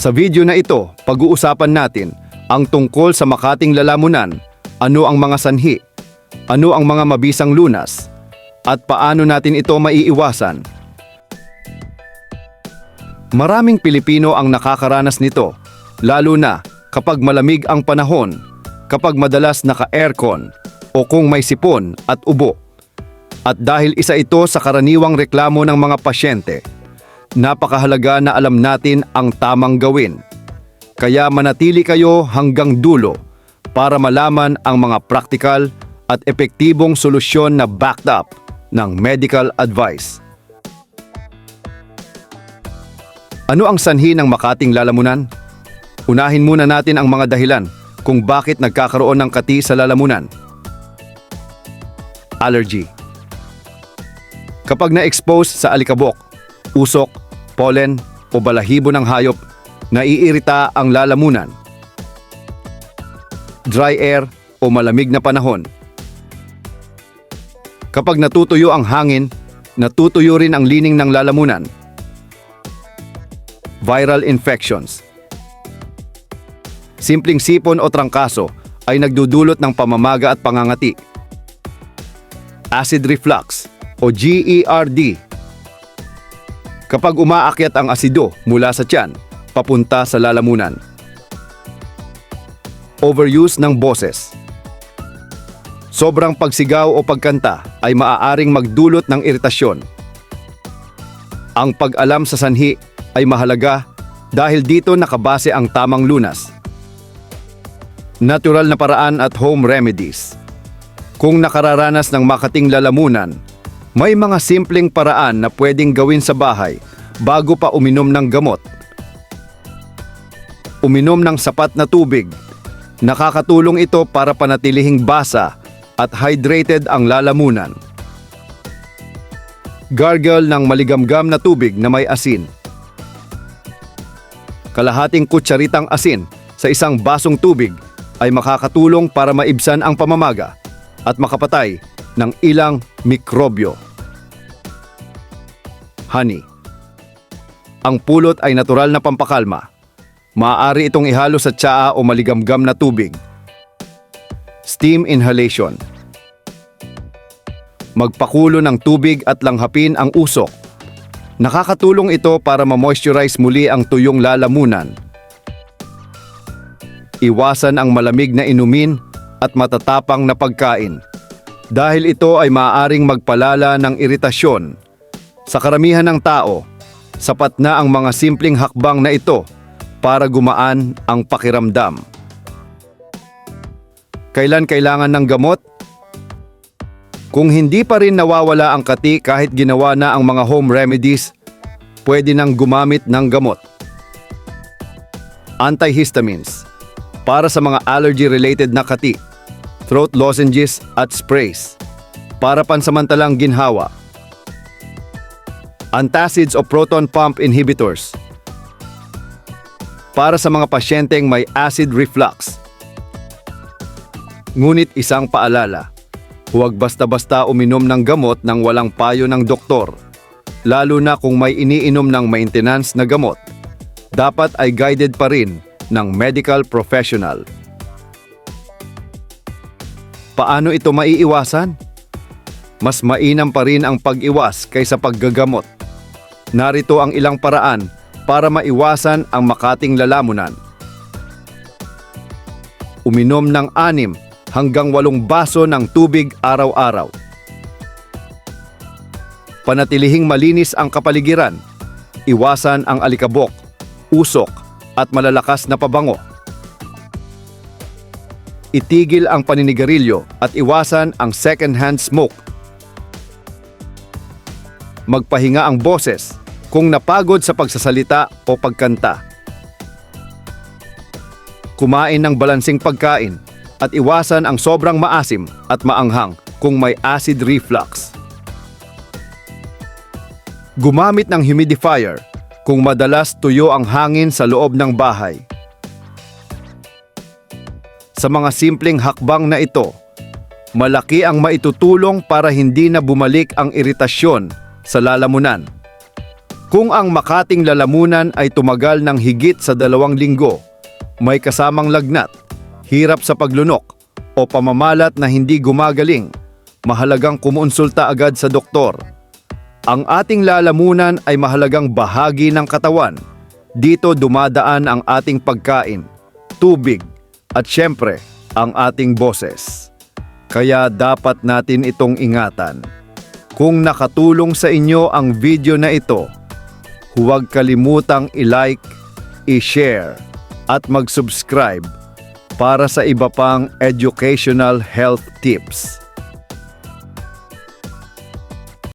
Sa video na ito, pag-uusapan natin ang tungkol sa Makating Lalamunan, ano ang mga sanhi, ano ang mga mabisang lunas, at paano natin ito maiiwasan. Maraming Pilipino ang nakakaranas nito, lalo na kapag malamig ang panahon, kapag madalas naka-aircon, o kung may sipon at ubo. At dahil isa ito sa karaniwang reklamo ng mga pasyente, napakahalaga na alam natin ang tamang gawin. Kaya manatili kayo hanggang dulo para malaman ang mga praktikal at epektibong solusyon na backed up ng medical advice. Ano ang sanhi ng Makating Lalamunan? Unahin muna natin ang mga dahilan kung bakit nagkakaroon ng kati sa lalamunan. Allergy Kapag na-expose sa alikabok, usok, pollen o balahibo ng hayop, naiirita ang lalamunan. Dry air o malamig na panahon. Kapag natutuyo ang hangin, natutuyo rin ang lining ng lalamunan. Viral infections. Simpleng sipon o trangkaso ay nagdudulot ng pamamaga at pangangati. Acid reflux o GERD. Kapag umaakyat ang asido mula sa tiyan, papunta sa lalamunan. Overuse ng boses. Sobrang pagsigaw o pagkanta ay maaaring magdulot ng iritasyon. Ang pag-alam sa sanhi ay mahalaga dahil dito nakabase ang tamang lunas. Natural na paraan at home remedies. Kung nakararanas ng makating lalamunan, may mga simpleng paraan na pwedeng gawin sa bahay bago pa uminom ng gamot. Uminom ng sapat na tubig. Nakakatulong ito para panatilihing basa at hydrated ang lalamunan. Gargle ng maligamgam na tubig na may asin. Kalahating kutsaritang asin sa isang basong tubig ay makakatulong para maibsan ang pamamaga at makapatay ng ilang mikrobyo. Honey Ang pulot ay natural na pampakalma. Maaari itong ihalo sa tsaa o maligamgam na tubig. Steam inhalation Magpakulo ng tubig at langhapin ang usok. Nakakatulong ito para ma-moisturize muli ang tuyong lalamunan. Iwasan ang malamig na inumin at matatapang na pagkain dahil ito ay maaaring magpalala ng iritasyon. Sa karamihan ng tao, sapat na ang mga simpleng hakbang na ito para gumaan ang pakiramdam. Kailan kailangan ng gamot? Kung hindi pa rin nawawala ang kati kahit ginawa na ang mga home remedies, pwede nang gumamit ng gamot. Antihistamines para sa mga allergy-related na kati, throat lozenges at sprays para pansamantalang ginhawa. Antacids o proton pump inhibitors para sa mga pasyenteng may acid reflux. Ngunit isang paalala, huwag basta-basta uminom ng gamot nang walang payo ng doktor, lalo na kung may iniinom ng maintenance na gamot. Dapat ay guided pa rin ng medical professional. Paano ito maiiwasan? Mas mainam pa rin ang pag-iwas kaysa paggagamot. Narito ang ilang paraan para maiwasan ang makating lalamunan. Uminom ng anim hanggang walong baso ng tubig araw-araw. Panatilihing malinis ang kapaligiran. Iwasan ang alikabok, usok, at malalakas na pabango. Itigil ang paninigarilyo at iwasan ang second-hand smoke. Magpahinga ang boses kung napagod sa pagsasalita o pagkanta. Kumain ng balansing pagkain at iwasan ang sobrang maasim at maanghang kung may acid reflux. Gumamit ng humidifier kung madalas tuyo ang hangin sa loob ng bahay. Sa mga simpleng hakbang na ito, malaki ang maitutulong para hindi na bumalik ang iritasyon sa lalamunan. Kung ang makating lalamunan ay tumagal ng higit sa dalawang linggo, may kasamang lagnat, hirap sa paglunok, o pamamalat na hindi gumagaling, mahalagang kumonsulta agad sa doktor. Ang ating lalamunan ay mahalagang bahagi ng katawan. Dito dumadaan ang ating pagkain, tubig, at syempre, ang ating boses. Kaya dapat natin itong ingatan. Kung nakatulong sa inyo ang video na ito, huwag kalimutang i-like, i-share, at mag-subscribe para sa iba pang educational health tips.